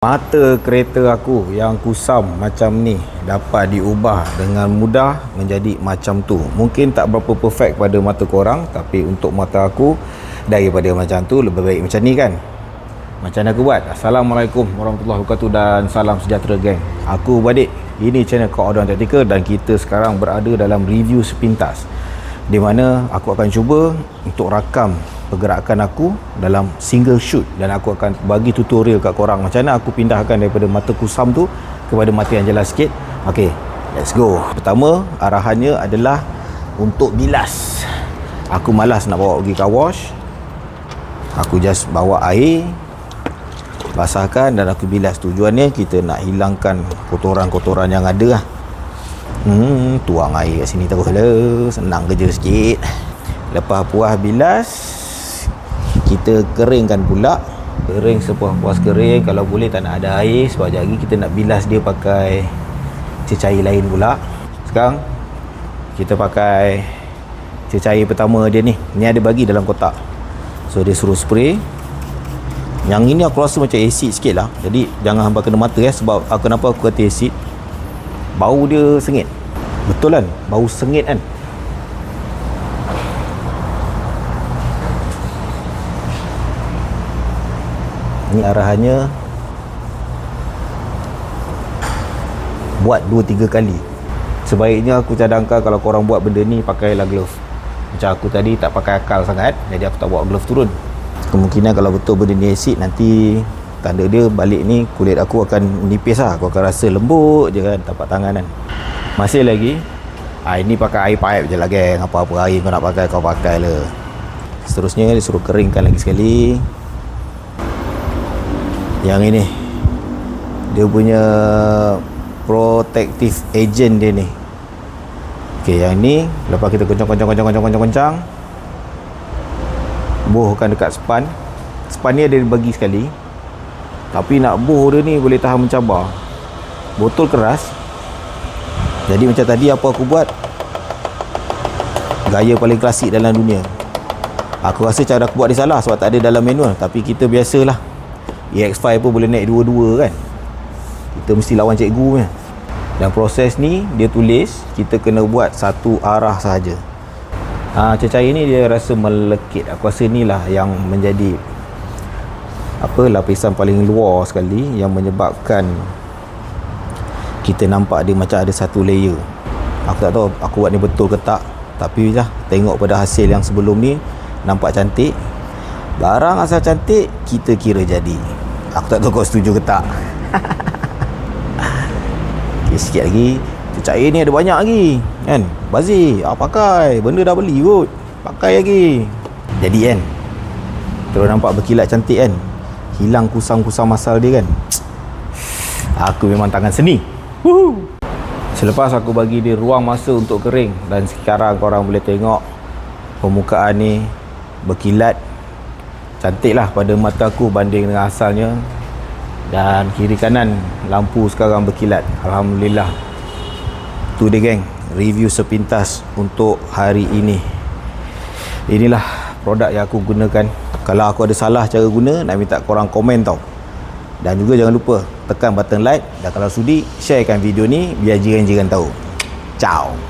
Mata kereta aku yang kusam macam ni dapat diubah dengan mudah menjadi macam tu. Mungkin tak berapa perfect pada mata korang tapi untuk mata aku daripada macam tu lebih baik macam ni kan. Macam mana aku buat? Assalamualaikum warahmatullahi wabarakatuh dan salam sejahtera geng. Aku Badik. Ini channel Koordon Tactical dan kita sekarang berada dalam review sepintas. Di mana aku akan cuba untuk rakam pergerakan aku dalam single shoot dan aku akan bagi tutorial kat korang macam mana aku pindahkan daripada mata kusam tu kepada mata yang jelas sikit. Ok let's go. Pertama arahannya adalah untuk bilas. Aku malas nak bawa pergi car wash. Aku just bawa air basahkan dan aku bilas. Tujuannya kita nak hilangkan kotoran-kotoran yang ada lah. Hmm, tuang air kat sini terus lah. Senang kerja sikit. Lepas puas bilas kita keringkan pula. Kering sepuas-puas kering. Kalau boleh tak nak ada air sebab lagi kita nak bilas dia pakai cecair lain pula. Sekarang kita pakai cecair pertama dia ni. Ni ada bagi dalam kotak. So dia suruh spray. Yang ini aku rasa macam acid sikit lah. Jadi jangan hampa kena mata ya sebab kenapa aku kata acid? Bau dia sengit. Betul kan? Bau sengit kan Ini arahannya buat 2-3 kali. Sebaiknya aku cadangkan kalau korang buat benda ni pakailah glove. Macam aku tadi tak pakai akal sangat jadi aku tak bawa glove turun. Kemungkinan kalau betul benda ni acid nanti tanda dia balik ni kulit aku akan menipis lah. Aku akan rasa lembut je kan tapak tangan kan. Masih lagi ha, ini pakai air pipe je lah geng. Apa-apa air kau nak pakai kau pakai lah. Seterusnya disuruh keringkan lagi sekali yang ini. Dia punya protective agent dia ni. Ok yang ni lepas kita kencang kencang kencang kencang kencang kencang bohkan dekat span. Span ni ada bagi sekali. Tapi nak boh dia ni boleh tahan mencabar. Botol keras. Jadi macam tadi apa aku buat? Gaya paling klasik dalam dunia. Aku rasa cara aku buat dia salah sebab tak ada dalam manual. Tapi kita biasalah EX5 pun boleh naik dua-dua kan? Kita mesti lawan cikgu punya. Dan proses ni dia tulis kita kena buat satu arah sahaja. Ha, cecair ni dia rasa melekit. Aku rasa ni lah yang menjadi apa lapisan paling luar sekali yang menyebabkan kita nampak dia macam ada satu layer. Aku tak tahu aku buat ni betul ke tak tapi lah tengok pada hasil yang sebelum ni nampak cantik. Barang asal cantik kita kira jadi Aku tak tahu kau setuju ke tak. Okay, Sikit lagi. Cucuk ni ada banyak lagi Kan? Bazir ah, Pakai. Benda dah beli kot. Pakai lagi. Jadi kan? Terus nampak berkilat cantik kan? Hilang kusam-kusam masal dia kan? Aku memang tangan seni. Woohoo Selepas aku bagi dia ruang masa untuk kering Dan sekarang korang boleh tengok Permukaan ni Berkilat cantik lah pada mata aku banding dengan asalnya. Dan kiri kanan lampu sekarang berkilat. Alhamdulillah. Tu dia geng. Review sepintas untuk hari ini. Inilah produk yang aku gunakan. Kalau aku ada salah cara guna nak minta korang komen tau. Dan juga jangan lupa tekan button like. Dan kalau sudi sharekan video ni biar jiran-jiran tahu. Ciao